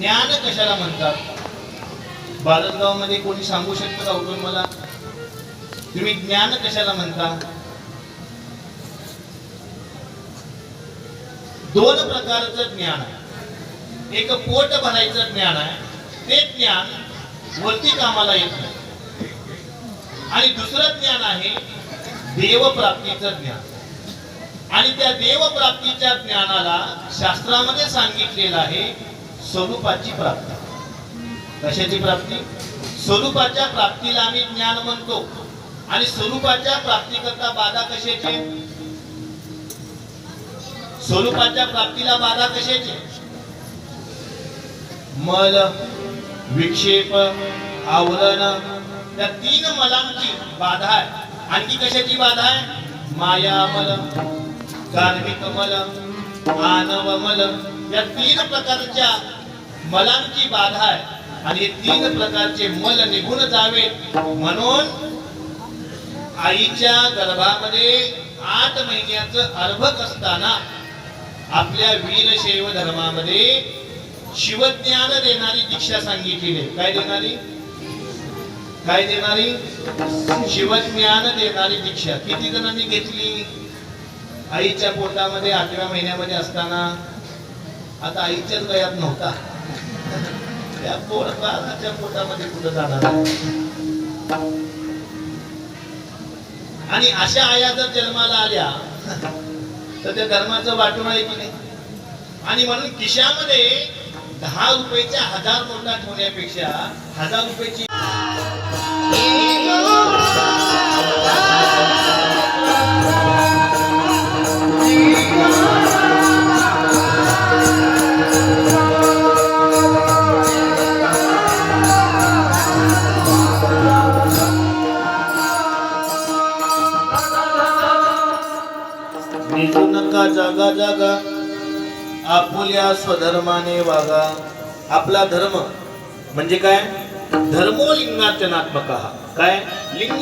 ज्ञान कशाला म्हणतात? बालदगावमध्ये कोणी सांगू शकतं का उठून मला? तुम्ही ज्ञान कशाला म्हणता? दोन प्रकारचं ज्ञान आहे. एक पोट भरायचं ज्ञान आहे. ते ज्ञान वरती कामाला येत नाही. आणि दुसरं ज्ञान आहे देवप्राप्तीचं ज्ञान. आणि त्या देवप्राप्तीच्या ज्ञानाला शास्त्रामध्ये सांगितलेलं आहे स्वरूपाची प्राप्ती. कशाची प्राप्ती? स्वरूपाच्या प्राप्तीला आम्ही ज्ञान म्हणतो. आणि स्वरूपाच्या प्राप्तीकरता बाधा कशाची? स्वरूपाच्या प्राप्तीला बाधा कशाची? मल विक्षेप आवरण त्या तीन मलांची बाधा आहे. आणखी कशाची बाधा आहे? माया मल कार्मिक मल मानव मल या तीन प्रकारच्या मलांची बाधा आहे. आणि तीन प्रकारचे मल निघून जावे म्हणून आईच्या गर्भामध्ये आठ महिन्याचं अर्भक असताना आपल्या वीरशैव धर्मामध्ये शिवज्ञान देणारी दीक्षा सांगितली आहे. काय देणारी? काय देणारी? शिवज्ञान देणारी दीक्षा. किती जणांनी घेतली? आईच्या पोटामध्ये आठव्या महिन्यामध्ये असताना. आता आईच्याच वयात नव्हता. त्या पोटाच्या पोटामध्ये कुठं जाणार? आणि अशा आया जर जन्माला आल्या तर त्या धर्माचं वाटून आहे की नाही आणि म्हणून किशामध्ये दहा रुपयाच्या हजार नोटा ठेवण्यापेक्षा हजार रुपयाची जागा जागा जागा. आपुल्या स्वधर्माने वागा. आपला धर्म म्हणजे काय? धर्मो लिंगाचनात्मक काय? लिंग